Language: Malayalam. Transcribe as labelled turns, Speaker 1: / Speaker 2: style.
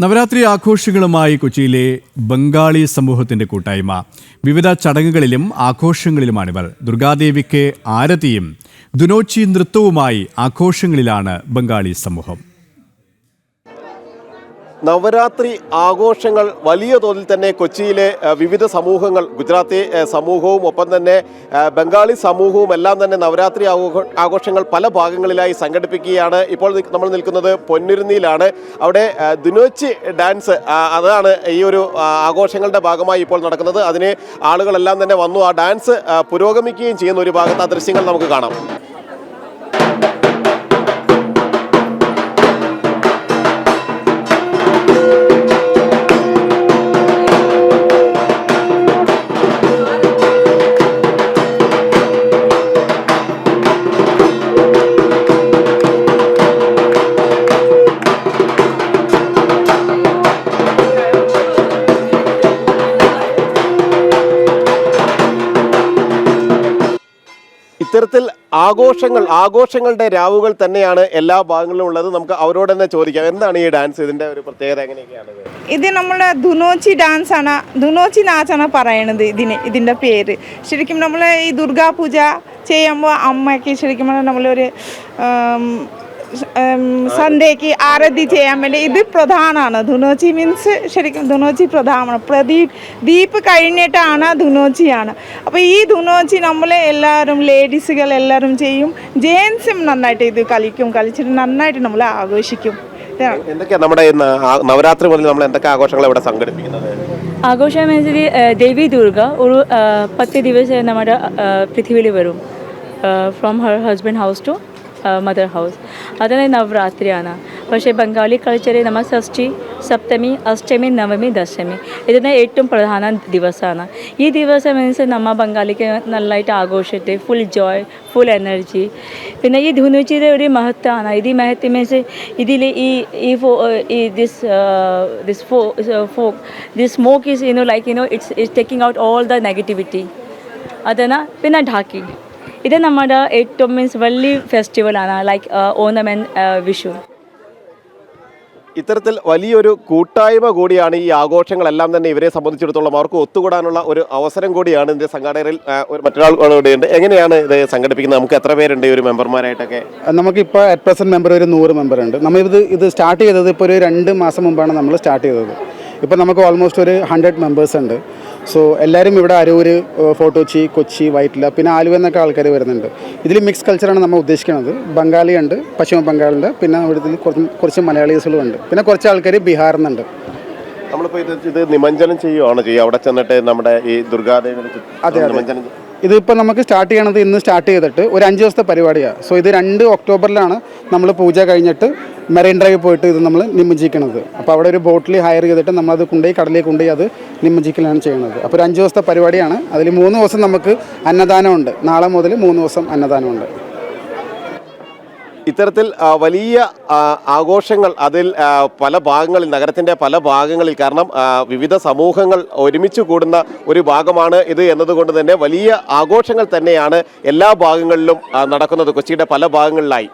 Speaker 1: നവരാത്രി ആഘോഷങ്ങളുമായി കൊച്ചിയിലെ ബംഗാളി സമൂഹത്തിന്റെ കൂട്ടായ്മ. വിവിധ ചടങ്ങുകളിലും ആഘോഷങ്ങളിലുമാണിവർ ദുർഗാദേവിക്ക് ആരതിയും ദുനോച്ചി നൃത്തവുമായി ആഘോഷങ്ങളിലാണ് ബംഗാളി സമൂഹം.
Speaker 2: നവരാത്രി ആഘോഷങ്ങൾ വലിയ തോതിൽ തന്നെ കൊച്ചിയിലെ വിവിധ സമൂഹങ്ങൾ ഗുജറാത്തി സമൂഹവും ഒപ്പം തന്നെ ബംഗാളി സമൂഹവും എല്ലാം തന്നെ നവരാത്രി ആഘോഷങ്ങൾ പല ഭാഗങ്ങളിലായി സംഘടിപ്പിക്കുകയാണ്. ഇപ്പോൾ നമ്മൾ നിൽക്കുന്നത് പൊന്നുരുന്നിയിലാണ്. അവിടെ ദിനോച്ചി ഡാൻസ് അതാണ് ഈ ഒരു ആഘോഷങ്ങളുടെ ഭാഗമായി ഇപ്പോൾ നടക്കുന്നത്. അതിന് ആളുകളെല്ലാം തന്നെ വന്നു. ആ ഡാൻസ് പുരോഗമിക്കുകയും ചെയ്യുന്ന ഒരു ഭാഗത്ത് ആ ദൃശ്യങ്ങൾ നമുക്ക് കാണാം. ഇത്തരത്തിൽ ആഘോഷങ്ങൾ ആഘോഷങ്ങളുടെ രാവുകൾ തന്നെയാണ് എല്ലാ ഭാഗങ്ങളിലും ഉള്ളത്. നമുക്ക് അവരോട് തന്നെ ചോദിക്കാം എന്താണ് ഈ ഡാൻസ് ഇതിന്റെ ഒരു പ്രത്യേകത എങ്ങനെയൊക്കെയാണ്? ഇത്?
Speaker 3: നമ്മുടെ ധുനോച്ചി ഡാൻസ് ആണ്. ധുനോച്ചി നാച്ചാണ് പറയണത് ഇതിന് ഇതിന്റെ പേര്. ശരിക്കും നമ്മൾ ഈ ദുർഗാ പൂജ ചെയ്യുമ്പോൾ അമ്മയ്ക്ക് ശരിക്കും പറഞ്ഞാൽ നമ്മളൊരു സൺഡേക്ക് ആരതി ചെയ്യാൻ വേണ്ടി ഇത് പ്രധാനമാണ്. ധുനോച്ചി മീൻസ് ശരിക്കും ധുനോച്ചി പ്രധാനമാണ്. പ്രദീപ് ദീപ് കഴിഞ്ഞിട്ടാണ് ധുനോച്ചിയാണ് അപ്പോൾ ഈ ധുനോച്ചി നമ്മൾ എല്ലാവരും ലേഡീസുകൾ എല്ലാവരും ചെയ്യും. ജെൻസും നന്നായിട്ട് ഇത് കളിക്കും. കളിച്ചിട്ട് നന്നായിട്ട് നമ്മൾ ആഘോഷിക്കും. എന്തൊക്കെയാണ്
Speaker 2: എന്തൊക്കെയാ നമ്മുടെ ഈ നവരാത്രി മുതൽ നമ്മൾ എന്തൊക്കെ ആഘോഷങ്ങൾ ഇവിടെ സംഘടിപ്പിക്കുന്നത്?
Speaker 4: വെച്ചാൽ ദേവി ദുർഗ ഒരു പത്ത് ദിവസം നമ്മുടെ പൃഥ്വിയിൽ വരും. From her husband house to mother house അതിന് നവരാത്രിയാണ്. പക്ഷേ ബംഗാളി കൾച്ചറിൽ നമ്മൾ ഷഷ്ടി സപ്തമി അഷ്ടമി നവമി ദശമി ഇതിന് ഏറ്റവും പ്രധാന ദിവസമാണ്. ഈ ദിവസം മീൻസ് നമ്മൾ ബംഗാളിക്ക് നല്ലതായിട്ട് ആഘോഷിച്ചിട്ട് ഫുൾ ജോയ് ഫുൾ എനർജി പിന്നെ ഈ ധുനുച്ചിയുടെ ഒരു മഹത്വമാണ് ഇത് ഈ മഹത്വം മീൻസ് ഇതിൽ ഈ ഈ ഫോ ഈ this this for folk this smoke is you know like you know it's it's taking out all the negativity അതാണ് പിന്നെ ഢാക്കി ഇത് നമ്മുടെ ഏറ്റവും മീൻസ് വലിയ ഫെസ്റ്റിവലാണ് ലൈക്ക് ഓണം ആൻഡ് വിഷു.
Speaker 2: ഇത്തരത്തിൽ വലിയൊരു കൂട്ടായ്മ കൂടിയാണ് ഈ ആഘോഷങ്ങളെല്ലാം തന്നെ ഇവരെ സംബന്ധിച്ചിടത്തോളം അവർക്ക് ഒത്തുകൂടാനുള്ള ഒരു അവസരം കൂടിയാണ് ഇതിന്റെ സംഘാടകരിൽ മറ്റൊരാൾ കൂടെ ഉണ്ട്. എങ്ങനെയാണ് ഇത് സംഘടിപ്പിക്കുന്നത്? നമുക്ക് എത്ര പേരുണ്ട് ഈ ഒരു മെമ്പർമാരായിട്ടൊക്കെ?
Speaker 5: നമുക്കിപ്പോൾ അറ്റ് പ്രസന്റ് മെമ്പർ ഒരു നൂറ് മെമ്പറുണ്ട് നമ്മളിത് ഇത് സ്റ്റാർട്ട് ചെയ്തത് ഇപ്പോൾ ഒരു രണ്ട് മാസം മുമ്പാണ് നമ്മൾ സ്റ്റാർട്ട് ചെയ്തത്. ഇപ്പോൾ നമുക്ക് ഓൾമോസ്റ്റ് ഒരു ഹൺഡ്രഡ് മെമ്പേഴ്സ് ഉണ്ട്. സോ എല്ലാവരും ഇവിടെ അരൂര് ഫോട്ടോച്ചി കൊച്ചി വൈറ്റില പിന്നെ ആലുവ എന്നൊക്കെ ആൾക്കാർ വരുന്നുണ്ട്. ഇതിൽ മിക്സ് കൾച്ചറാണ് നമ്മൾ ഉദ്ദേശിക്കുന്നത് ബംഗാളി ഉണ്ട് പശ്ചിമ ബംഗാളുണ്ട് പിന്നെ ഇവിടുത്തെ കുറച്ച് കുറച്ച് മലയാളീസുകളും ഉണ്ട്. പിന്നെ കുറച്ച് ആൾക്കാർ ബീഹാറിൽ നിന്നുണ്ട്.
Speaker 2: ഇത് ഇത് നിമഞ്ജനം ചെയ്യുവാണ് ചെയ്യുക. അവിടെ ചെന്നിട്ട് നമ്മുടെ ഈ ദുർഗാദേവി നിമഞ്ജനം
Speaker 5: ഇതിപ്പോൾ നമുക്ക് സ്റ്റാർട്ട് ചെയ്യണത് ഇന്ന് സ്റ്റാർട്ട് ചെയ്തിട്ട് ഒരു അഞ്ച് ദിവസത്തെ പരിപാടിയാണ് സോ ഇത് രണ്ട് ഒക്ടോബറിലാണ് നമ്മൾ പൂജ കഴിഞ്ഞിട്ട് മെറൈൻ ഡ്രൈവ് പോയിട്ട് ഇത് നമ്മൾ നിമജ്ജിക്കണത്. അപ്പോൾ അവിടെ ഒരു ബോട്ടിൽ ഹയർ ചെയ്തിട്ട് നമ്മളത് കൊണ്ടുപോയി കടലിലേക്ക് കൊണ്ടുപോയി അത് നിമജ്ജിക്കലാണ് ചെയ്യുന്നത് അപ്പോൾ ഒരു അഞ്ച് ദിവസത്തെ പരിപാടിയാണ്. അതിൽ മൂന്ന് ദിവസം നമുക്ക് അന്നദാനമുണ്ട്. നാളെ മുതൽ മൂന്ന് ദിവസം അന്നദാനമുണ്ട്.
Speaker 2: ഇത്തരത്തിൽ വലിയ ആഘോഷങ്ങൾ അതിൽ പല ഭാഗങ്ങളിൽ നഗരത്തിന്റെ പല ഭാഗങ്ങളിൽ കാരണം വിവിധ സമൂഹങ്ങൾ ഒരുമിച്ച് കൂടുന്ന ഒരു ഭാഗമാണ് ഇത് എന്നതുകൊണ്ട് തന്നെ വലിയ ആഘോഷങ്ങൾ തന്നെയാണ് എല്ലാ ഭാഗങ്ങളിലും നടക്കുന്നത് കൊച്ചിയുടെ പല ഭാഗങ്ങളിലായി.